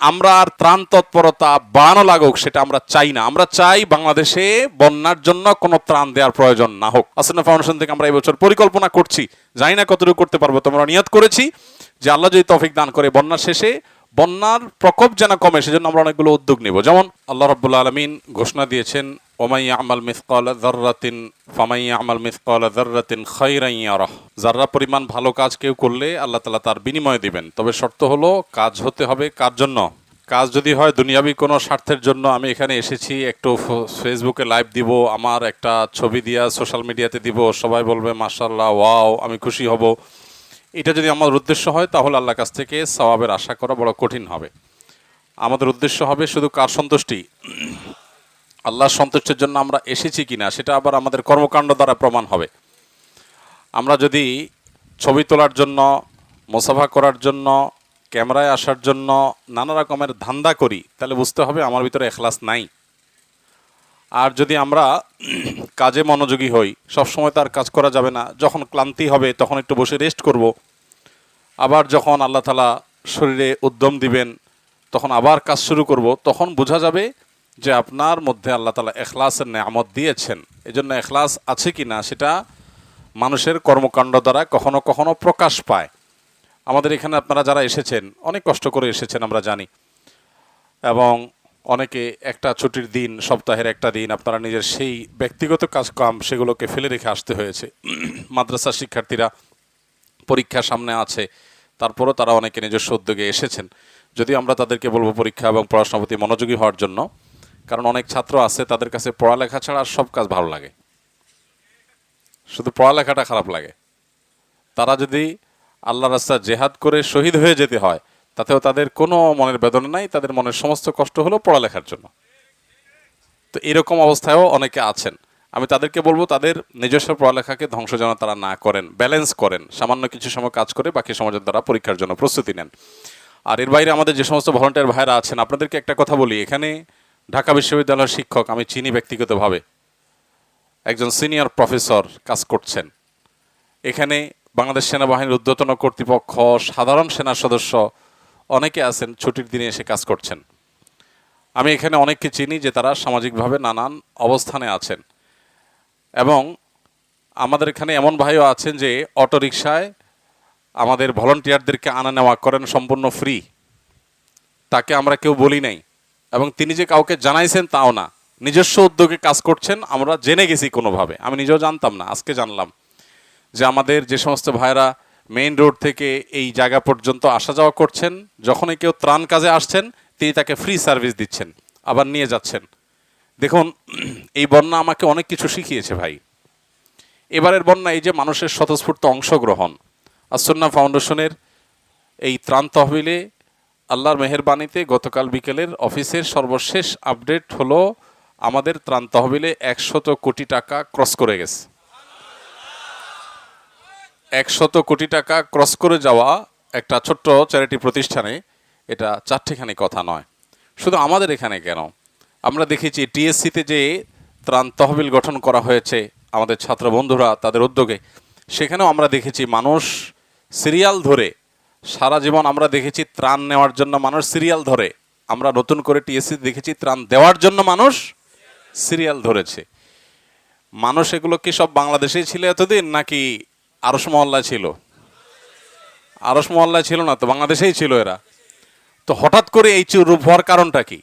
আমরা আর ত্রাণ তৎপরতা বাড়ানো লাগুক, সেটা আমরা চাই না। আমরা চাই বাংলাদেশে বন্যার জন্য কোনো ত্রাণ দেওয়ার প্রয়োজন না হোক। আসানা ফাউন্ডেশন থেকে আমরা এবছর বছর পরিকল্পনা করছি। জানি না কতটুকু করতে পারব তোমরা নিয়ত করেছি যে আল্লাহ যদি তফিক দান করে বন্যার শেষে বন্যার প্রকোপ যেন কমে, সেজন্য আমরা অনেকগুলো উদ্যোগ নেব। যেমন আল্লাহ রব্বুল্লা আলমিন ঘোষণা দিয়েছেন ওমাই আমাল মিসকাল জার্রাতিন ফামাই আমাল মিসকাল জার্রাতিন খৈরাইয়ারহ যার্রা পরিমাণ ভালো কাজ কেউ করলে আল্লাহ তালা তার বিনিময় দিবেন। তবে শর্ত হলো কাজ হতে হবে কার জন্য? কাজ যদি হয় দুনিয়াবি কোনো স্বার্থের জন্য, আমি এখানে এসেছি, একটু ফেসবুকে লাইভ দিব, আমার একটা ছবি দিয়া সোশ্যাল মিডিয়াতে দিব, সবাই বলবে মার্শাল্লাহ ওয়াও, আমি খুশি হব। এটা যদি আমার উদ্দেশ্য হয়, তাহলে আল্লাহর কাছ থেকে সওয়াবের আশা করা বড় কঠিন হবে। আমাদের উদ্দেশ্য হবে শুধু কার সন্তুষ্টি? আল্লাহর সন্তুষ্টির জন্য আমরা এসেছি কিনা, সেটা আবার আমাদের কর্মকাণ্ড দ্বারা প্রমাণ হবে। আমরা যদি ছবি তোলার জন্য, মোসাফা করার জন্য, ক্যামেরায় আসার জন্য নানা রকমের ধান্দা করি, তাহলে বুঝতে হবে আমার ভিতরে এখলাস নাই। আর যদি আমরা কাজে মনোযোগী হই, সবসময় তার কাজ করা যাবে না। যখন ক্লান্তি হবে, তখন একটু বসে রেস্ট করব। আবার যখন আল্লাহ তালা শরীরে উদ্যম দিবেন, তখন আবার কাজ শুরু করব। তখন বোঝা যাবে যে আপনার মধ্যে আল্লাহ তালা এখলাসের নেয়ামত দিয়েছেন। এজন্য এখলাস আছে কি না সেটা মানুষের কর্মকাণ্ড দ্বারা কখনো কখনো প্রকাশ পায়। আমাদের এখানে আপনারা যারা এসেছেন, অনেক কষ্ট করে এসেছেন, আমরা জানি। এবং অনেকে একটা ছুটির দিন, সপ্তাহের একটা দিন, আপনারা নিজের সেই ব্যক্তিগত কাজকাম সেগুলোকে ফেলে রেখে আসতে হয়েছে। মাদ্রাসা শিক্ষার্থীরা পরীক্ষা সামনে আছে, তারপরও তারা অনেকে নিজস্ব উদ্যোগে এসেছেন। যদি আমরা তাদেরকে বলব পরীক্ষা এবং পড়াশোনার প্রতি মনোযোগী হওয়ার জন্য, কারণ অনেক ছাত্র আছে, তাদের কাছে পড়ালেখা ছাড়া সব কাজ ভালো লাগে। শুধু পড়ালেখাটা খারাপ লাগে। তারা যদি আল্লাহ রাস্তা জেহাদ করে শহীদ হয়ে যেতে হয় তাতেও তাদের কোনো মনের বেদনা নাই, তাদের মনের সমস্ত কষ্ট হলো পড়ালেখার জন্য। তো এরকম অবস্থায়ও অনেকে আছেন। আমি তাদেরকে বলব, তাদের নিজস্ব পড়ালেখাকে ধ্বংস যেন তারা না করেন, ব্যালেন্স করেন, সামান্য কিছু সময় কাজ করে বাকি সমাজের দ্বারা পরীক্ষার জন্য প্রস্তুতি নেন। আর এর বাইরে আমাদের যে সমস্ত ভলেন্টিয়ার ভাইরা আছেন, আপনাদেরকে একটা কথা বলি, এখানে ঢাকা বিশ্ববিদ্যালয়ের শিক্ষক, আমি চিনি ব্যক্তিগতভাবে, একজন সিনিয়র প্রফেসর কাজ করছেন। এখানে বাংলাদেশ সেনাবাহিনীর ঊর্ধ্বতন কর্তৃপক্ষ, সাধারণ সেনা সদস্য অনেকে আছেন, ছুটির দিনে এসে কাজ করছেন। আমি এখানে অনেককে চিনি যে তারা সামাজিকভাবে নানান অবস্থানে আছেন। এবং আমাদের এখানে এমন ভাইও আছেন যে অটোরিকশায় আমাদের ভলেন্টিয়ারদেরকে আনা নেওয়া করেন সম্পূর্ণ ফ্রি। তাকে আমরা কেউ বলি নাই। এবং তিনি যে কাউকে জানাইছেন তাও না। নিজস্ব উদ্যোগে কাজ করছেন, আমরা জেনে গেছি কোনোভাবে। আমি নিজেও জানতাম না, আজকে জানলাম যে আমাদের যে সমস্ত ভাইরা মেইন রোড থেকে এই জায়গা পর্যন্ত আসা যাওয়া করছেন। যখনই কেউ ত্রাণ কাজে আসছেন, তিনি তাকে ফ্রি সার্ভিস দিচ্ছেন, আবার নিয়ে যাচ্ছেন। দেখুন, এই বন্যা আমাকে অনেক কিছু শিখিয়েছে ভাই। এবারের বন্যা এই যে মানুষের স্বতঃস্ফূর্ত অংশগ্রহণ আসন্না ফাউন্ডেশনের এই ত্রাণ তহবিলে আল্লাহর মেহেরবানিতে গতকাল বিকেলের অফিসের সর্বশেষ আপডেট হলো, আমাদের ত্রাণ তহবিলে একশত কোটি টাকা ক্রস করে গেছে। একশত কোটি টাকা ক্রস করে যাওয়া একটা ছোট্ট চ্যারিটি প্রতিষ্ঠানে এটা চারটিখানি কথা নয়। শুধু আমাদের এখানে কেন? আমরা দেখেছি টিএসসিতে যে ত্রাণ তহবিল গঠন করা হয়েছে আমাদের ছাত্র বন্ধুরা তাদের উদ্যোগে, সেখানেও আমরা দেখেছি মানুষ সিরিয়াল ধরে সারা জীবন আমরা দেখেছি ত্রাণ নেওয়ার জন্য মানুষ সিরিয়াল ধরে। আমরা নতুন করে টিএসসি দেখেছি ত্রাণ দেওয়ার জন্য মানুষ সিরিয়াল ধরেছে। মানুষ এগুলো কি সব বাংলাদেশেই ছিল এতদিন নাকি আরস মহল্লায় ছিল। আরস মহল্লায় ছিল না তো, বাংলাদেশেই ছিল এরা। তো হঠাৎ করে এই রূপ হওয়ার কারণটা কি?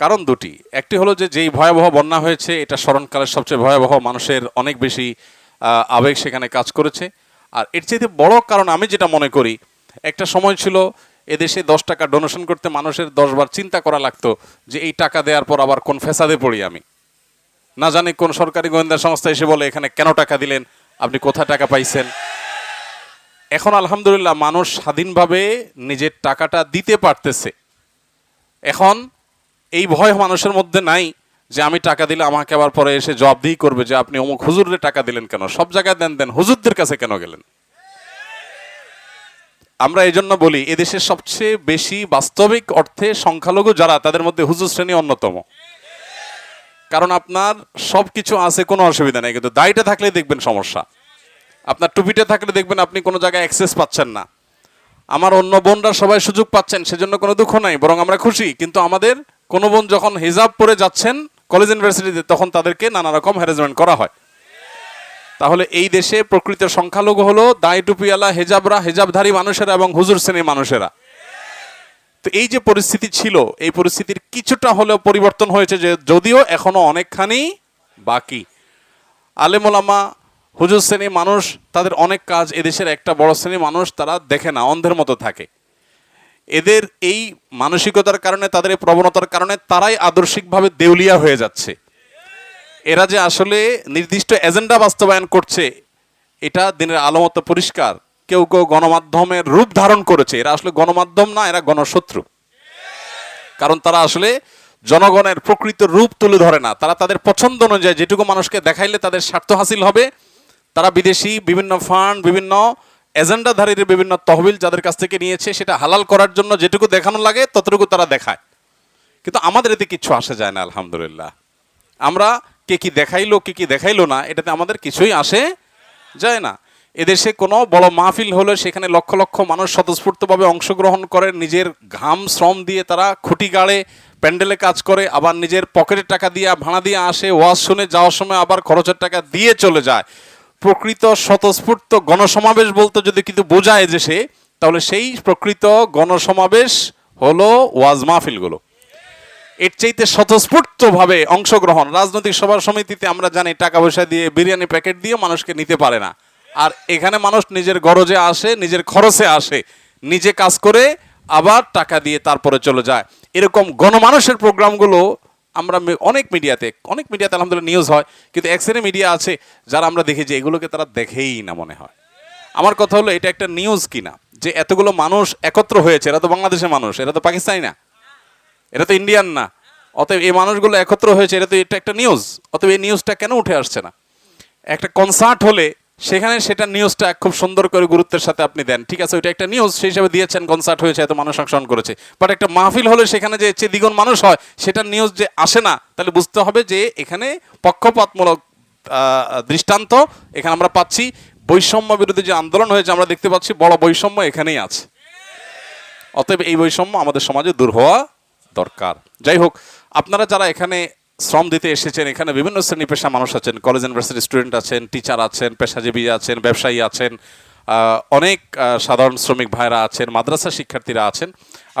কারণ দুটি। একটি হলো যে, যেই ভয়াবহ বন্যা হয়েছে, এটা স্মরণকালের সবচেয়ে ভয়াবহ, মানুষের অনেক বেশি আবেগ সেখানে কাজ করেছে। আর এর চাইতে বড় কারণ আমি যেটা মনে করি, একটা সময় ছিল এদেশে দশ টাকা ডোনেশন করতে মানুষের দশবার চিন্তা করা লাগতো যে, এই টাকা দেওয়ার পর আবার কোন ফেসাদে পড়ি আমি। না জানি কোন সরকারি গোয়েন্দা সংস্থা এসে বলে, এখানে কেন টাকা দিলেন? আপনি কোথায় টাকা পাইছেন? এখন আলহামদুলিল্লাহ মানুষ স্বাধীনভাবে নিজের টাকাটা দিতে পারতেছে। এখন এই ভয় মানুষের মধ্যে নাই যে আমি টাকা দিলে আমাকে আবার পরে এসে জবাবদিহি করবে যে আপনি অমুক হুজুরে টাকা দিলেন কেন? সব জায়গায় দেন দেন, হুজুরদের কাছে কেন গেলেন? আমরা এই জন্য বলি, এদেশের সবচেয়ে বেশি বাস্তবিক অর্থে সংখ্যালঘু যারা, তাদের মধ্যে হুজুর শ্রেণি অন্যতম। কারণ আপনার সব কিছু আছে, কোনো অসুবিধা নেই, কিন্তু দায়টা থাকলে দেখবেন সমস্যা। আপনার টুপিটা থাকলে দেখবেন আপনি কোনো জায়গায় অ্যাক্সেস পাচ্ছেন না। আমার অন্য বোনরা সবাই সুযোগ পাচ্ছেন, সেজন্য কোনো দুঃখ নাই, বরং আমরা খুশি। কিন্তু আমাদের কোনো বোন যখন হিজাব পরে যাচ্ছেন কলেজ ইউনিভার্সিটিতে তখন তাদেরকে নানা রকম হ্যারাসমেন্ট করা হয়। তাহলে এই দেশে প্রকৃত সংখ্যালঘু হলো দায় টুপিওয়ালা হেজাবরা, হেজাবধারী মানুষেরা এবং হুজুর শ্রেণির মানুষেরা। তো এই যে পরিস্থিতি ছিল, এই পরিস্থিতির কিছুটা হলেও পরিবর্তন হয়েছে যে যদিও এখনও অনেকখানি বাকি। আলেমোলামা হুজুর শ্রেণি মানুষ, তাদের অনেক কাজ, এদেশের একটা বড় শ্রেণি মানুষ তারা দেখে না, অন্ধের মতো থাকে। এদের এই মানসিকতার কারণে, তাদের এই প্রবণতার কারণে তারাই আদর্শিকভাবে দেউলিয়া হয়ে যাচ্ছে। এরা যে আসলে নির্দিষ্ট এজেন্ডা বাস্তবায়ন করছে, এটা দিনের আলোমত পরিষ্কার। কেউ কেউ গণমাধ্যমের রূপ ধারণ করেছে। এরা আসলে গণমাধ্যম না, এরা গণশত্রু। কারণ তারা আসলে জনগণের প্রকৃত রূপ তুলে ধরে না। তারা তাদের পছন্দ অনুযায়ী যেটুকু মানুষকে দেখাইলে তাদের স্বার্থ হাসিল হবে। তারা বিদেশি, বিভিন্ন ফান্ড, বিভিন্ন এজেন্ডাধারীর বিভিন্ন তহবিল যাদের কাছ থেকে নিয়েছে, সেটা হালাল করার জন্য যেটুকু দেখানো লাগে, ততটুকু তারা দেখায়। কিন্তু আমাদের এতে কিচ্ছু আসে যায় না, আলহামদুলিল্লাহ। আমরা কে কি দেখাইলো, কে কি দেখাইলো না, এটাতে আমাদের কিছুই আসে যায় না। এদেশে কোনো বড় মাহফিল হলে সেখানে লক্ষ লক্ষ মানুষ স্বতঃস্ফূর্তভাবে অংশগ্রহণ করে, নিজের ঘাম, শ্রম দিয়ে তারা খুঁটি গাড়ে, প্যান্ডেলে কাজ করে, আবার নিজের পকেটের টাকা দিয়ে ভাড়া দিয়ে আসে, ওয়াজ শুনে যাওয়ার সময় আবার খরচের টাকা দিয়ে চলে যায়। প্রকৃত স্বতঃস্ফূর্ত গণসমাবেশ বলতে যদি কিন্তু বোঝায় যে সে, তাহলে সেই প্রকৃত গণসমাবেশ হলো ওয়াজ মাহফিলগুলো। এর চাইতে স্বতঃস্ফূর্তভাবে অংশগ্রহণ। রাজনৈতিক সভা সমিতিতে আমরা জানি টাকা পয়সা দিয়ে বিরিয়ানি প্যাকেট দিয়ে মানুষকে নিতে পারে না। আর এখানে মানুষ নিজের গরজে আসে, নিজের খরচে আসে, নিজে কাজ করে আবার টাকা দিয়ে তারপরে চলে যায়। এরকম গণমানুষের প্রোগ্রামগুলো আমরা অনেক মিডিয়াতে অনেক মিডিয়াতে আলহামদুলিল্লাহ নিউজ হয়, কিন্তু এক শ্রেণি মিডিয়া আছে যারা আমরা দেখি যে এগুলোকে তারা দেখেই না মনে হয়। আমার কথা হলো, এটা একটা নিউজ কিনা? যে এতগুলো মানুষ একত্র হয়েছে, এরা তো বাংলাদেশের মানুষ, এরা তো পাকিস্তানি না এটা তো ইন্ডিয়ান না, অতএব এই মানুষগুলো একত্র হয়েছে, এটা তো এটা একটা নিউজ অতএব এই নিউজটা কেন উঠে আসছে না? একটা কনসার্ট হলে সেখানে সেটা নিউজটা খুব সুন্দর করে গুরুত্বের সাথে আপনি দেন, ঠিক আছে? ওইটা একটা নিউজ সেই হিসাবে দিয়েছেন কনসার্ট হয়েছে, এত মানুষ অংশগ্রহণ করেছে। বাট একটা মাহফিল হলে সেখানে যে চেয়ে দ্বিগুণ মানুষ হয়, সেটা নিউজ যে আসে না, তাহলে বুঝতে হবে যে এখানে পক্ষপাতমূলক দৃষ্টান্ত এখানে আমরা পাচ্ছি। বৈষম্য বিরোধী যে আন্দোলন হয়েছে, আমরা দেখতে পাচ্ছি বড় বৈষম্য এখানেই আছে। অতএব এই বৈষম্য আমাদের সমাজে দূর হওয়া দরকার। যাই হোক, আপনারা যারা এখানে শ্রম দিতে এসেছেন। এখানে বিভিন্ন শ্রেণি পেশা মানুষ আছেন। কলেজ, ইউনিভার্সিটি স্টুডেন্ট আছেন, টিচার আছেন, পেশাজীবী আছেন, ব্যবসায়ী আছেন অনেক সাধারণ শ্রমিক ভাইরা আছেন, মাদ্রাসা শিক্ষার্থীরা আছেন।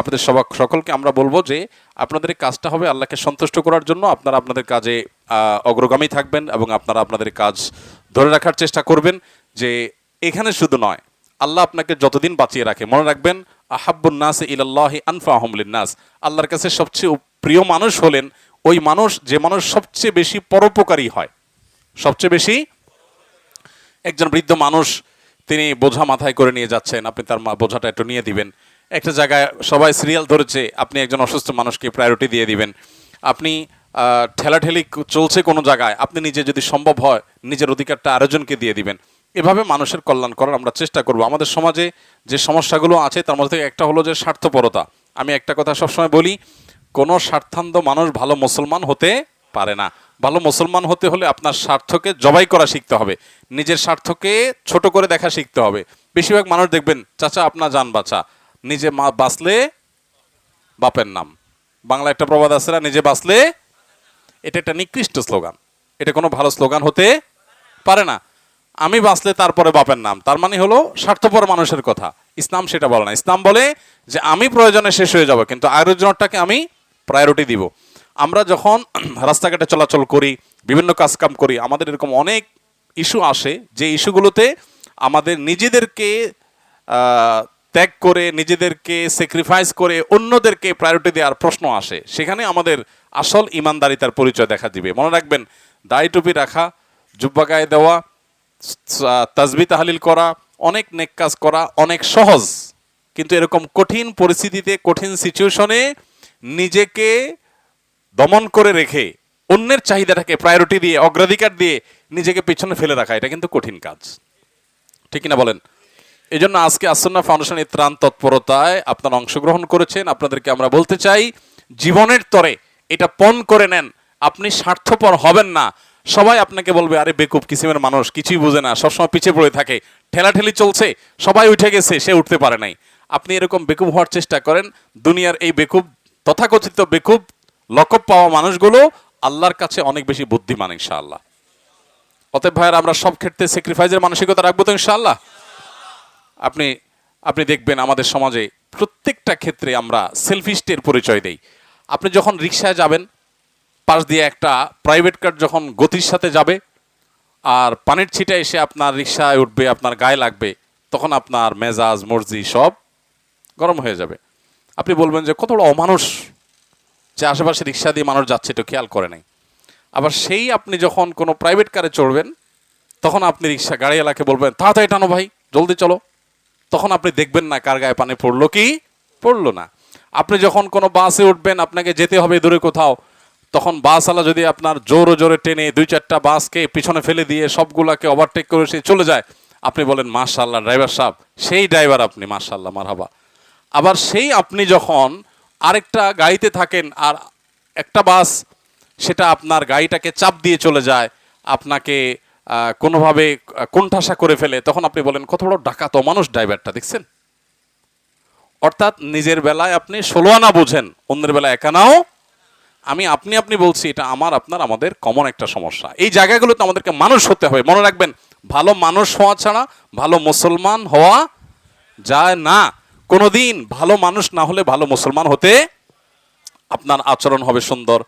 আপনাদের সবাক সকলকে আমরা বলব যে আপনাদের কাজটা হবে আল্লাহকে সন্তুষ্ট করার জন্য। আপনারা আপনাদের কাজে অগ্রগামী থাকবেন এবং আপনারা আপনাদের কাজ ধরে রাখার চেষ্টা করবেন যে এখানে শুধু নয়, আল্লাহ আপনাকে যতদিন বাঁচিয়ে রাখে। মনে রাখবেন, আহাব্বুন নাস ইলাল্লাহি আনফাহুম নাস। আল্লাহর কাছে সবচেয়ে প্রিয় মানুষ হলেন ওই মানুষ, যে মানুষ সবচেয়ে বেশি পরোপকারী হয়, সবচেয়ে বেশি একজন বৃদ্ধ মানুষ, তিনি বোঝা মাথায় করে নিয়ে যাচ্ছেন, আপনি তার বোঝাটা একটু নিয়ে দিবেন। একটা জায়গায় সবাই সিরিয়াল ধরেছে, আপনি একজন অসুস্থ মানুষকে প্রায়োরিটি দিয়ে দিবেন। আপনি ঠেলাঠেলি চলছে কোনো জায়গায়, আপনি নিজে যদি সম্ভব হয়, নিজের অধিকারটা আরেকজনকে দিয়ে দিবেন। এভাবে মানুষের কল্যাণ করার আমরা চেষ্টা করব। আমাদের সমাজে যে সমস্যাগুলো আছে, তার মধ্যে একটা হলো যে স্বার্থপরতা। আমি একটা কথা সবসময় বলি কোনো স্বার্থান্ধ মানুষ ভালো মুসলমান হতে পারে না। ভালো মুসলমান হতে হলে আপনার স্বার্থকে জবাই করা শিখতে হবে। নিজের স্বার্থকে ছোট করে দেখা শিখতে হবে। বেশিরভাগ মানুষ দেখবেন, চাচা, আপনার যান বাঁচা। নিজে মা বাঁচলে বাপের নাম। বাংলা একটা প্রবাদ আছে না, নিজে বাঁচলে এটা একটা নিকৃষ্ট স্লোগান। এটা কোনো ভালো স্লোগান হতে পারে না। আমি বাঁচলে তারপরে বাপের নাম। তার মানে হলো স্বার্থপর মানুষের কথা। ইসলাম সেটা বলে না। ইসলাম বলে যে, আমি প্রয়োজনে শেষ হয়ে যাব, কিন্তু আয়োজনটাকে আমি প্রায়োরিটি দিব। আমরা যখন রাস্তাঘাটে চলাচল করি, বিভিন্ন কাজকাম করি, আমাদের এরকম অনেক ইস্যু আসে, যে ইস্যুগুলোতে আমাদের নিজেদেরকে ত্যাগ করে, নিজেদেরকে স্যাক্রিফাইস করে অন্যদেরকে প্রায়োরিটি দেওয়ার প্রশ্ন আসে। সেখানে আমাদের আসল ইমানদারিতার পরিচয় দেখা দিবে। মনে রাখবেন, দাড়ি টুপি রাখা, জুব্বা গায়ে দেওয়া তাজবি তাহালিল করা, অনেক নেক কাজ করা অনেক সহজ। কিন্তু এরকম কঠিন পরিস্থিতিতে, কঠিন সিচুয়েশনে নিজেকে দমন করে রেখে অন্যের চাহিদাটাকে প্রায়োরিটি দিয়ে, অগ্রাধিকার দিয়ে নিজেকে পেছনে ফেলে রাখা, এটা কিন্তু কঠিন কাজ। ঠিক কিনা বলেন? এই জন্য আজকে আসন্না ফাউন্ডেশন এই ত্রাণ তৎপরতায় আপনারা অংশগ্রহণ করেছেন। আপনাদেরকে আমরা বলতে চাই, জীবনের তরে এটা পণ করে নেন। আপনি স্বার্থপর হবেন না। সবাই আপনাকে বলবে, আরে বেকুব, কিসিমের মানুষ, কিছুই বোঝে না, সবসময় পিছিয়ে পড়ে থাকে। ঠেলাঠেলি চলছে, সবাই উঠে গেছে, সে উঠতে পারে নাই। আপনি এরকম বেকুব হওয়ার চেষ্টা করেন। দুনিয়ার এই বেকুব তথাকথিত বেকুব, লকব পাওয়া মানুষগুলো আল্লাহর কাছে অনেক বেশি বুদ্ধিমান, ইনশাআল্লাহ। অতএব ভাইয়ের, আমরা সব ক্ষেত্রে স্যাক্রিফাইসের মানসিকতা রাখব তো, ইনশাআল্লাহ? আপনি আপনি দেখবেন আমাদের সমাজে প্রত্যেকটা ক্ষেত্রে আমরা সেলফিস্টের পরিচয় দেই। আপনি যখন রিক্সায় যাবেন, পাশ দিয়ে একটা প্রাইভেট কার যখন গতির সাথে যাবে, আর পানির ছিটা এসে আপনার রিক্সায় উঠবে, আপনার গায়ে লাগবে, তখন আপনার মেজাজ, মর্জি সব গরম হয়ে যাবে। আপনি বলবেন যে কত বড় অমানুষ যে আশেপাশে রিক্সা দিয়ে মানুষ যাচ্ছে একটু খেয়াল করে নাই। আবার সেই আপনি যখন কোনো প্রাইভেট কারে চড়বেন, তখন আপনি রিক্সা গাড়িওয়ালাকে বলবেন, তাড়াতাড়ি টানো ভাই, জলদি চলো। তখন আপনি দেখবেন না কার গায়ে পানি পড়ল কি পড়ল না। আপনি যখন কোনো বাসে উঠবেন, আপনাকে যেতে হবে দূরে কোথাও, তখন বাসওয়ালা যদি আপনার জোরে জোরে টেনে দুই চারটা বাসকে পিছনে ফেলে দিয়ে সবগুলাকে ওভারটেক করে সে চলে যায়, আপনি বলেন মাশাল্লাহ ড্রাইভার সাহেব, সেই ড্রাইভার আপনি মাশাল্লাহ মারহাবা। আবার সেই আপনি যখন আরেকটা গাড়িতে থাকেন আর একটা বাস, সেটা আপনার গাড়িটাকে চাপ দিয়ে চলে যায়, আপনাকে কোনোভাবে কোণঠাসা করে ফেলে, তখন আপনি বলেন, কত বড় ডাকাত মানুষ ড্রাইভারটা, দেখছেন? অর্থাৎ নিজের বেলায় আপনি ষোলো আনা বোঝেন, অন্যের বেলায় একানাও আমি, আপনি আপনি বলছি, এটা আমার, আপনার, আমাদের কমন একটা সমস্যা। এই জায়গাগুলোতে আমাদেরকে মানুষ হতে হবে। মনে রাখবেন, ভালো মানুষ হওয়া ছাড়া, ভালো মুসলমান হওয়া যায় না। কোনোদিন ভালো মানুষ না হলে ভালো মুসলমান হতে আপনার আচরণ হবে সুন্দর,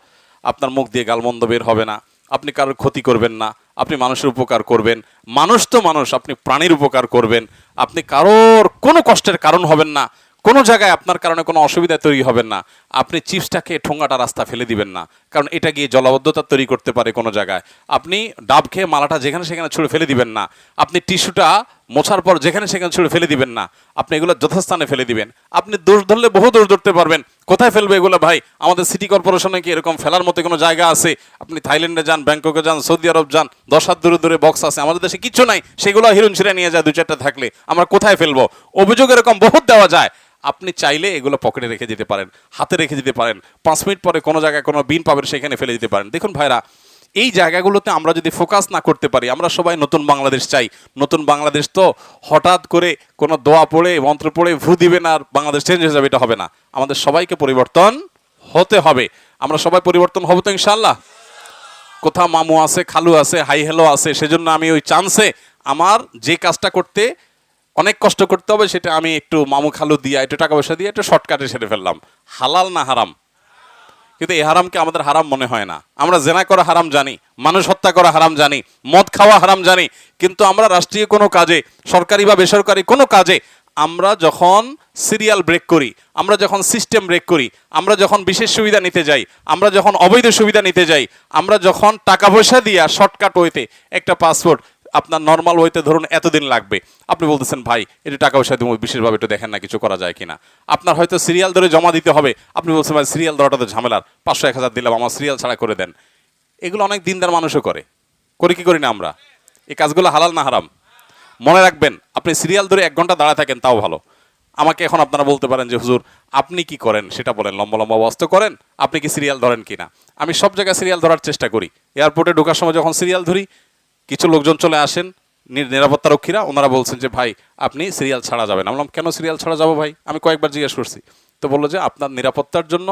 আপনার মুখ দিয়ে গালমন্দ বের হবে না, আপনি কারোর ক্ষতি করবেন না, আপনি মানুষের উপকার করবেন, মানুষ তো মানুষ, আপনি প্রাণীর উপকার করবেন, আপনি কারোর কোনো কষ্টের কারণ হবেন না কোনো জায়গায় আপনার কারণে কোনো অসুবিধা তৈরি হবেন না। আপনি চিপসটাকে ঠোঙাটা রাস্তা ফেলে দিবেন না। কারণ এটা গিয়ে জলাবদ্ধতা তৈরি করতে পারে কোনো জায়গায়। আপনি ডাব খেয়ে মালাটা যেখানে সেখানে ছুঁড়ে ফেলে দিবেন না। আপনি টিস্যুটা মোছার পর যেখানে সেখানে ছুঁড়ে ফেলে দিবেন না। আপনি এগুলো যথাস্থানে ফেলে দিবেন। আপনি দোষ ধরলে বহু দোষ ধরতে পারবেন। কোথায় ফেলবে এগুলো ভাই? আমাদের সিটি কর্পোরেশনে কি এরকম ফেলার মতো কোনো জায়গা আছে? আপনি থাইল্যান্ডে যান, ব্যাংককে যান, সৌদি আরব যান, দশ হাত দূরে দূরে বক্স আছে। আমাদের দেশে কিছু নাই। সেগুলো হিরুন ছিঁড়ে নিয়ে যায় দু চারটা থাকলে। আমরা কোথায় ফেলব? অভিযোগ এরকম বহুত দেওয়া যায়। আপনি চাইলে এগুলো পকেটে রেখে দিতে পারেন, হাতে রেখে দিতে পারেন। পাঁচ মিনিট পরে কোনো জায়গায় কোনো বিন পাবেন, সেখানে ফেলে দিতে পারেন। দেখুন ভাইরা এই জায়গাগুলোতে আমরা যদি ফোকাস না করতে পারি, আমরা সবাই নতুন বাংলাদেশ চাই। নতুন বাংলাদেশ তো হঠাৎ করে কোনো দোয়া পড়ে, মন্ত্র পড়ে ভু দিবেন আর বাংলাদেশ চেঞ্জ হয়ে যাবে, এটা হবে না। আমাদের সবাইকে পরিবর্তন হতে হবে। আমরা সবাই পরিবর্তন হব তো ইনশাল্লাহ কোথাও মামু আছে, খালু আছে, হাই হ্যালো আছে, সেজন্য আমি ওই চান্সে আমার যে কাজটা করতে অনেক কষ্ট করতে হবে, সেটা আমি একটু মামু খালু দিয়ে, একটু টাকা পয়সা দিয়ে, একটু শর্টকাটে সেরে ফেললাম। হালাল না হারাম? কিন্তু এই হারামকে আমাদের হারাম মনে হয় না। আমরা জেনা করা হারাম জানি, মানুষ হত্যা করা হারাম জানি, মদ খাওয়া হারাম জানি, কিন্তু আমরা রাষ্ট্রীয় কোনো কাজে, সরকারি বা বেসরকারি কোনো কাজে, আমরা যখন সিরিয়াল ব্রেক করি, আমরা যখন সিস্টেম ব্রেক করি, আমরা যখন বিশেষ সুবিধা নিতে যাই, আমরা যখন অবৈধ সুবিধা নিতে যাই, আমরা যখন টাকা পয়সা দিয়া শর্টকাট ওয়েতে একটা পাসপোর্ট আপনার নর্মাল ওয়েতে ধরুন এতদিন লাগবে। আপনি বলতেছেন, ভাই, এটা টাকা পয়সা দিব বিশেষভাবে একটু দেখেন না, কিছু করা যায় কিনা? আপনার হয়তো সিরিয়াল ধরে জমা দিতে হবে। আপনি বলছেন, ভাই সিরিয়াল ধরাটা তো ঝামেলার। পাঁচশো এক হাজার দিলাম, আমার সিরিয়াল ছাড়া করে দেন। এগুলো অনেক দিনদার মানুষও করে। করে কি করি না আমরা? এই কাজগুলো হালাল না হারাম? মনে রাখবেন, আপনি সিরিয়াল ধরে এক ঘণ্টা দাঁড়ায় থাকেন, তাও ভালো। আমাকে এখন আপনারা বলতে পারেন যে, হুজুর, আপনি কি করেন? সেটা বলেন, লম্বা লম্বা বস্ত করেন, আপনি কি সিরিয়াল ধরেন কিনা? আমি সব জায়গায় সিরিয়াল ধরার চেষ্টা করি। এয়ারপোর্টে ঢোকার সময় যখন সিরিয়াল ধরি কিছু লোকজন চলে আসেন নিরাপত্তা রক্ষীরা, ওনারা বলছেন যে, ভাই, আপনি সিরিয়াল ছাড়া যাবেন। আমি বললাম, কেন সিরিয়াল ছাড়া যাব ভাই? আমি কয়েকবার জিজ্ঞেস করছি। তো বলল যে, আপনার নিরাপত্তার জন্য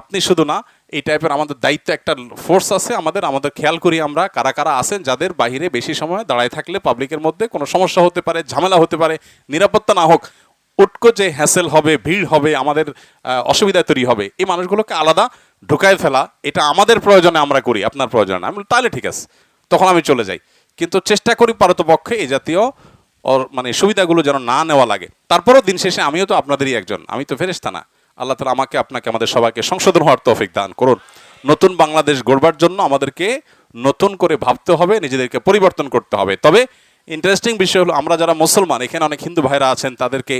আপনি শুধু না, এই টাইপের আমাদের দায়িত্ব একটা ফোর্স আছে। আমাদের আমাদের খেয়াল করি আমরা কারা কারা আছেন, যাদের বাইরে বেশি সময় দাঁড়ায় থাকলে পাবলিকের মধ্যে কোনো সমস্যা হতে পারে, ঝামেলা হতে পারে। নিরাপত্তা না হোক, উটকো যে হ্যাসেল হবে, ভিড় হবে, আমাদের অসুবিধা তৈরি হবে, এই মানুষগুলোকে আলাদা ঢুকায় ফেলা, এটা আমাদের প্রয়োজনে আমরা করি, আপনার প্রয়োজনে আমি তাহলে ঠিক আছে। তখন আমি চলে যাই। কিন্তু চেষ্টা করি পারতপক্ষে এই জাতীয় ওর মানে সুবিধাগুলো যেন না নেওয়া লাগে। তারপরেও দিন শেষে আমিও তো আপনাদেরই একজন। আমি তো ফেরেস্তা না। আল্লাহ তালা আমাকে, আপনাকে, আমাদের সবাইকে সংশোধন হওয়ার তৌফিক দান করুন। নতুন বাংলাদেশ গড়বার জন্য আমাদেরকে নতুন করে ভাবতে হবে, নিজেদেরকে পরিবর্তন করতে হবে। তবে ইন্টারেস্টিং বিষয় হলো, আমরা যারা মুসলমান, এখানে অনেক হিন্দু ভাইরা আছেন, তাদেরকে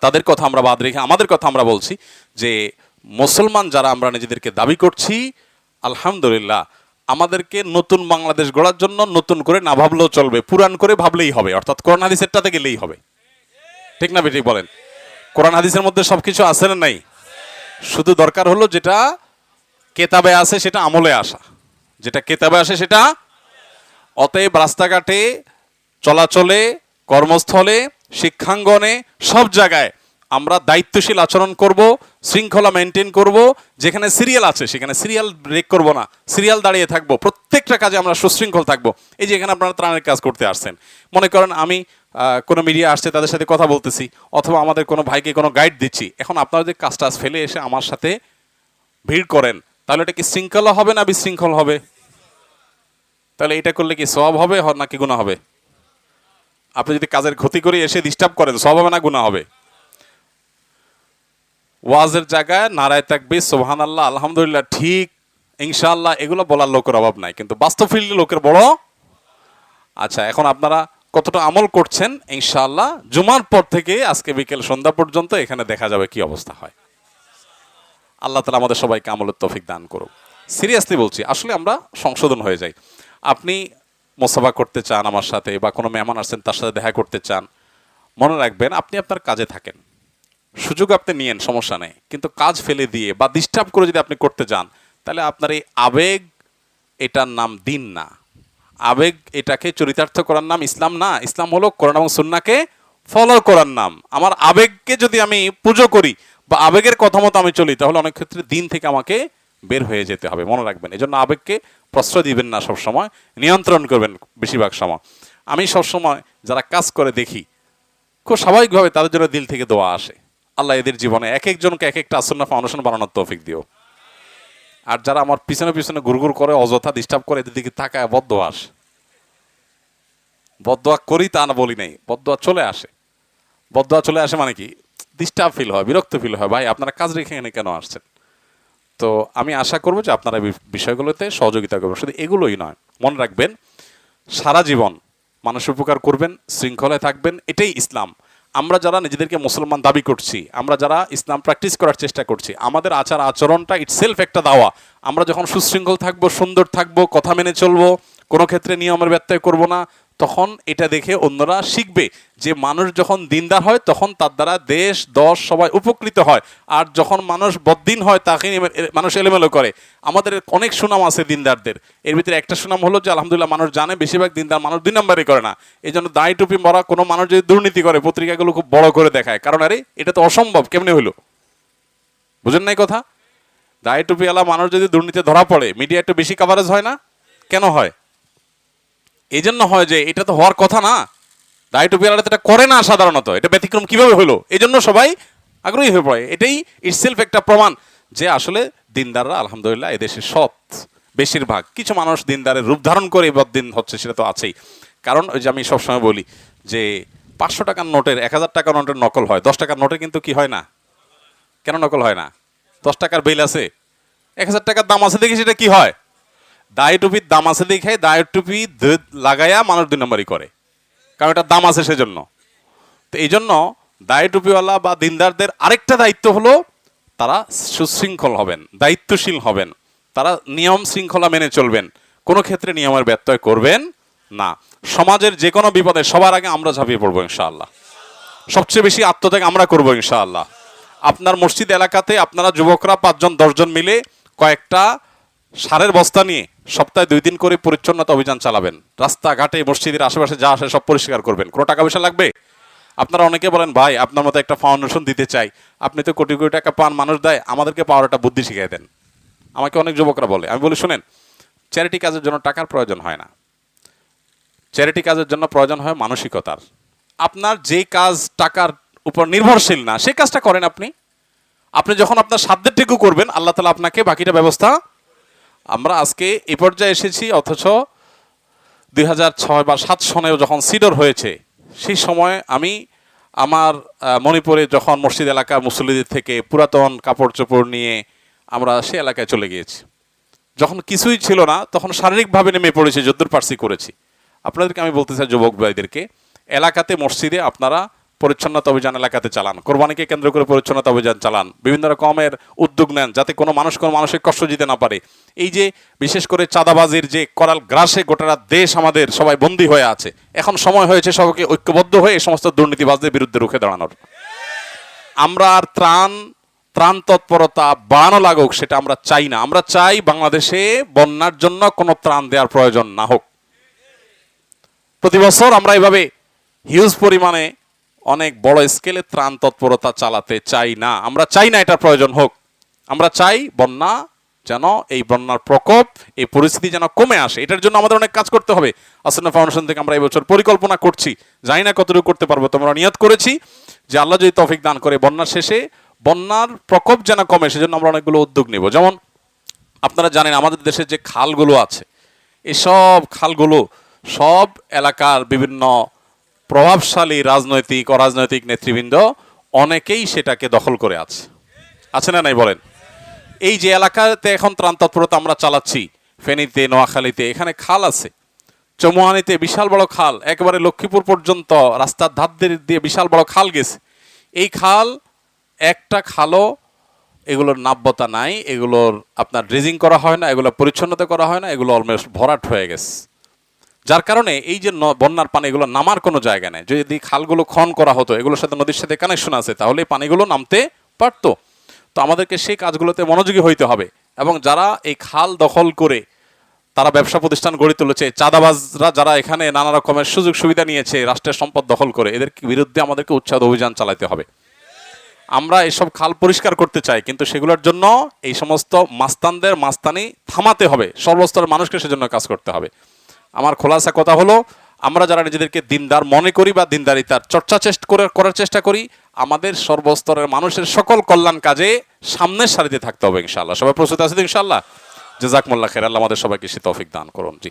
তাদের কথা আমরা বাদ রেখে, আমাদের কথা আমরা বলছি যে, মুসলমান যারা আমরা নিজেদেরকে দাবি করছি, আলহামদুলিল্লাহ আমাদেরকে নতুন বাংলাদেশ গড়ার জন্য নতুন করে না ভাবলেও চলবে পুরান করে ভাবলেই হবে, অর্থাৎ কোরআন হাদিসেরটাতে গেলেই হবে। ঠিক না বেটি বলেন? কোরআন হাদিসের মধ্যে সবকিছু আছে না নাই? শুধু দরকার হলো যেটা কেতাবে আসে সেটা আমলে আসা। যেটা কেতাবে আসে সেটা অতএব রাস্তাঘাটে, চলাচলে, কর্মস্থলে, শিক্ষাঙ্গনে, সব জায়গায় আমরা দায়িত্বশীল আচরণ করব, শৃঙ্খলা মেনটেন করব, যেখানে সিরিয়াল আছে, সেখানে সিরিয়াল ব্রেক করব না সিরিয়াল দাঁড়িয়ে থাকব, প্রত্যেকটা কাজে আমরা সুশৃঙ্খল থাকব। এই যে এখানে আপনারা ত্রাণের কাজ করতে আসছেন। মনে করেন আমি কোনো মিডিয়া আসছে, তাদের সাথে কথা বলতেছি, অথবা আমাদের কোনো ভাইকে কোনো গাইড দিচ্ছি, এখন আপনারা যে কাজটা ফেলে এসে আমার সাথে ভিড় করেন, তাহলে এটা কি শৃঙ্খলা হবে না বিশৃঙ্খল হবে? তাহলে এটা করলে কি সব হবে, নাকি গুণা হবে? আপনি যদি কাজের ক্ষতি করে এসে ডিস্টার্ব করেন সব হবে না গুণা হবে? ওয়াজের জায়গায় নারায় থাকবে সোহান আল্লাহ আলহামদুলিল্লাহ, ঠিক, ইনশাআল্লাহ, এগুলো বলার লোকের অভাব নাই। কিন্তু বাস্তব ফিল্ডে লোকের বড়। আচ্ছা এখন আপনারা কতটা আমল করছেন, ইনশাআল্লাহ, জুমার পর থেকে আজকে বিকেল সন্ধ্যা পর্যন্ত এখানে দেখা যাবে কি অবস্থা হয়। আল্লাহ তালা আমাদের সবাইকে আমলের তৌফিক দান করুক। সিরিয়াসলি বলছি, আসলে আমরা সংশোধন হয়ে যাই। আপনি মোসাফা করতে চান আমার সাথে বা কোনো মেহমান আসছেন তার সাথে দেখা করতে চান, মনে রাখবেন আপনি আপনার কাজে থাকেন। সুযোগ আপনি নিয়েন, সমস্যা নেই। কিন্তু কাজ ফেলে দিয়ে বা ডিস্টার্ব করে যদি আপনি করতে যান, তাহলে আপনার এই আবেগ এটার নাম দিন না। আবেগ এটাকে চরিতার্থ করার নাম ইসলাম না। ইসলাম হলো কোরআন এবং সুন্নাকে ফলো করার নাম। আমার আবেগকে যদি আমি পুজো করি বা আবেগের কথা মতো আমি চলি, তাহলে অনেক ক্ষেত্রে দিন থেকে আমাকে বের হয়ে যেতে হবে। মনে রাখবেন এই জন্য আবেগকে প্রশ্রয় দিবেন না সবসময়, নিয়ন্ত্রণ করবেন বেশিরভাগ সময়। আমি সবসময় যারা কাজ করে দেখি, খুব স্বাভাবিকভাবে তাদের জন্য দিল থেকে দোয়া আসে। আল্লাহ এদের জীবনে এক একজনকে এক একটা আসন্ন ফাউন্ডেশন বানানোর তৌফিক দিও। আর যারা আমার পিছনে পিছনে গুড়গুড় করে, অযথা ডিস্টার্ব করে, এদের দিকে তাকায় আসে। বদোয়া করি তা না বলি নাই বদোয়া চলে আসে। বদোয়া চলে আসে মানে কি? ডিস্টার্ব ফিল হয়, বিরক্ত ফিল হয়। ভাই, আপনারা কাজ রেখে এখানে কেন আসছেন? তো আমি আশা করব যে আপনারা বিষয়গুলোতে সহযোগিতা করবেন। শুধু এগুলোই নয়, মনে রাখবেন, সারা জীবন মানুষ উপকার করবেন, শৃঙ্খলায় থাকবেন, এটাই ইসলাম। আমরা যারা নিজেদেরকে মুসলমান দাবি করছি, আমরা যারা ইসলাম প্র্যাকটিস করার চেষ্টা করছি, আমাদের আচার আচরণটা ইটসেলফ একটা দাওয়া। আমরা যখন সুশৃঙ্খল থাকব, সুন্দর থাকব, কথা মেনে চলবো, কোনো ক্ষেত্রে নিয়মের ব্যত্যয় করব না তখন এটা দেখে অন্যরা শিখবে যে মানুষ যখন দিনদার হয়, তখন তার দ্বারা দেশ, দশ সবাই উপকৃত হয়। আর যখন মানুষ বদ্দিন হয়, তাকে মানুষ এলোমেলো করে। আমাদের অনেক সুনাম আছে দিনদারদের। এর ভিতরে একটা সুনাম হলো যে, আলহামদুলিল্লাহ মানুষ জানে, বেশিরভাগ দিনদার মানুষ দুই নম্বরই করে না। এই জন্য দায় টুপি মরা কোনো মানুষ যদি দুর্নীতি করে, পত্রিকাগুলো খুব বড় করে দেখায়। কারণ আরে, এটা তো অসম্ভব, কেমনে হইল বুঝেন নাই কথা? দায় টুপিওয়ালা মানুষ যদি দুর্নীতি ধরা পড়ে মিডিয়া একটু বেশি কাভারেজ হয় না? কেন হয়? এই জন্য হয় যে এটা তো হওয়ার কথা না। দায় টুপিওয়ালা তো এটা করে না সাধারণত। এটা ব্যতিক্রম কীভাবে হলো এই জন্য সবাই আগ্রহী হয়ে পড়ে। এটাই ইটসেলফ একটা প্রমাণ যে আসলে দিনদাররা আলহামদুলিল্লাহ এদেশে সৎ বেশিরভাগ। কিছু মানুষ দিনদারের রূপ ধারণ করে বদিন হচ্ছে, সেটা তো আছেই। কারণ ওই যে আমি সবসময় বলি যে পাঁচশো টাকার নোটের, এক হাজার টাকার নোটের নকল হয়। দশ টাকার নোটে কিন্তু কি হয় না? কেন নকল হয় না? দশ টাকার বিল আছে। এক হাজার টাকার দাম আছে দেখি সেটা কি হয়? দায় টুপির দাম আছে দেখে দায়ের টুপি লাগাইয়া মানুষ দুই নম্বরই করে। কারণ এটার দাম আছে সেজন্য। তো এই জন্য দায় টুপিওয়ালা বা দিনদারদের আরেকটা দায়িত্ব হলো, তারা সুশৃঙ্খল হবেন, দায়িত্বশীল হবেন। তারা নিয়ম শৃঙ্খলা মেনে চলবেন। কোনো ক্ষেত্রে নিয়মের ব্যত্যয় করবেন না। সমাজের যে কোনো বিপদে সবার আগে আমরা ঝাঁপিয়ে পড়ব ইনশাআল্লাহ। সবচেয়ে বেশি আত্মত্যাগ আমরা করব ইনশাআল্লাহ। আপনার মসজিদ এলাকাতে আপনারা যুবকরা পাঁচজন, দশজন মিলে কয়েকটা সারের বস্তা নিয়ে সপ্তাহে দুই দিন করে পরিচ্ছন্নতা অভিযান চালাবেন। রাস্তাঘাটে, মসজিদের আশেপাশে যা আসে সব পরিষ্কার করবেন। কোনো টাকা পয়সা লাগবে? আপনারা অনেকে বলেন, ভাই, আপনার মতো একটা ফাউন্ডেশন দিতে চাই। আপনি তো কোটি কোটি টাকা পান, মানুষ দেয়, আমাদেরকে পাওয়ার একটা বুদ্ধি শিখিয়ে দেন। আমাকে অনেক যুবকরা বলে, আমি বলি, শুনেন চ্যারিটি কাজের জন্য টাকার প্রয়োজন হয় না। চ্যারিটি কাজের জন্য প্রয়োজন হয় মানসিকতার। আপনার যে কাজ টাকার উপর নির্ভরশীল না, সেই কাজটা করেন আপনি। আপনি যখন আপনার সাধ্যের টেকু করবেন, আল্লাহ তালা আপনাকে বাকিটা ব্যবস্থা আমরা আজকে এ পর্যায়ে এসেছি, অথচ দুই ছয় বা সাত সনেও যখন সিডর হয়েছে, সেই সময় আমি আমার মণিপুরে যখন মসজিদ এলাকা মুসল্লিদের থেকে পুরাতন কাপড় চোপড় নিয়ে আমরা সে এলাকায় চলে গিয়েছি। যখন কিছুই ছিল না, তখন শারীরিকভাবে নেমে পড়েছি, যদ্দূর পার্সি করেছি। আপনাদেরকে আমি বলতে চাই, যুবক ভাইদেরকে, এলাকাতে মসজিদে আপনারা পরিচ্ছন্নতা অভিযান এলাকাতে চালান, কোরবানিকে কেন্দ্র করে পরিচ্ছন্নতা অভিযান চালান, বিভিন্ন রকমের উদ্যোগ নেন যাতে কোনো মানুষ কোনো মানুষের কষ্ট দিতে না পারে। এই যে বিশেষ করে চাঁদাবাজির যে করাল গ্রাসে গোটা দেশ আমাদের সবাই বন্দী হয়ে আছে, এখন সময় হয়েছে সবাইকে ঐক্যবদ্ধ হয়ে এই সমস্ত দুর্নীতিবাজদের বিরুদ্ধে রুখে দাঁড়ানোর। আমরা আর ত্রাণ ত্রাণ তৎপরতা বাড়ানো লাগুক সেটা আমরা চাই না। আমরা চাই বাংলাদেশে বন্যার জন্য কোনো ত্রাণ দেওয়ার প্রয়োজন না হোক। প্রতি বছর আমরা এভাবে হিউজ পরিমাণে অনেক বড় স্কেলে ত্রাণ তৎপরতা চালাতে চাই না। আমরা চাই না এটার প্রয়োজন হোক। আমরা চাই বন্যা যেন এই বন্যার প্রকোপ, এই পরিস্থিতি যেন কমে আসে। এটার জন্য আমাদের অনেক কাজ করতে হবে। আসন্ন ফাউন্ডেশন থেকে আমরা এই বছর পরিকল্পনা করছি। জানি না কতটুকু করতে পারব তোমরা নিয়ত করেছি যে আল্লাহ যদি তৌফিক দান করে বন্যার শেষে, বন্যার প্রকোপ যেন কমে, সেজন্য আমরা অনেকগুলো উদ্যোগ নেব। যেমন আপনারা জানেন, আমাদের দেশের যে খালগুলো আছে, এসব খালগুলো সব এলাকার বিভিন্ন প্রভাবশালী রাজনৈতিক, অরাজনৈতিক নেতৃবৃন্দ অনেকেই সেটাকে দখল করে আছে। আছে না নাই বলেন? এই যে এলাকাতে এখন ত্রাণ তৎপরতা আমরা চালাচ্ছি, ফেনীতে, নোয়াখালীতে, এখানে খাল আছে। চৌমুহানিতে বিশাল বড় খাল, একেবারে লক্ষ্মীপুর পর্যন্ত রাস্তার ধার দিয়ে বিশাল বড় খাল গেছে। এই খাল, একটা খালও এগুলোর নাব্যতা নাই, এগুলোর আপনার ড্রেজিং করা হয় না, এগুলো পরিচ্ছন্নতা করা হয় না, এগুলো অলমোস্ট ভরাট হয়ে গেছে। যার কারণে এই যে বন্যার পানি এগুলো নামার কোনো জায়গা নেই। যদি খালগুলো খন করা হতো, এগুলোর সাথে নদীর সাথে কানেকশন আছে তাহলে পানিগুলো নামতে পারতো। তো আমাদেরকে সেই কাজগুলোতে মনোযোগী হইতে হবে এবং যারা এই খাল দখল করে তারা ব্যবসা প্রতিষ্ঠান গড়ে তুলেছে, চাঁদাবাজরা যারা এখানে নানা রকমের সুযোগ সুবিধা নিয়েছে, রাষ্ট্রের সম্পদ দখল করে, এদের বিরুদ্ধে আমাদেরকে উচ্ছেদ অভিযান চালাতে হবে। আমরা এসব খাল পরিষ্কার করতে চাই, কিন্তু সেগুলোর জন্য এই সমস্ত মাস্তানদের মাস্তানি থামাতে হবে। সর্বস্তরের মানুষকে সেজন্য কাজ করতে হবে। আমার খোলাসা কথা হলো, আমরা যারা নিজেদেরকে দিনদার মনে করি বা দিনদারিতার চর্চা চেষ্টা করে, করার চেষ্টা করি, আমাদের সর্বস্তরের মানুষের সকল কল্যাণ কাজে সামনের সারিতে থাকতে হবে ইনশাল্লাহ সবাই প্রস্তুত আছে ইনশাল্লাহ জেজাকমুল্লা খেরাল্লাহ আমাদের সবাইকে সে তৌফিক দান করুন। জি।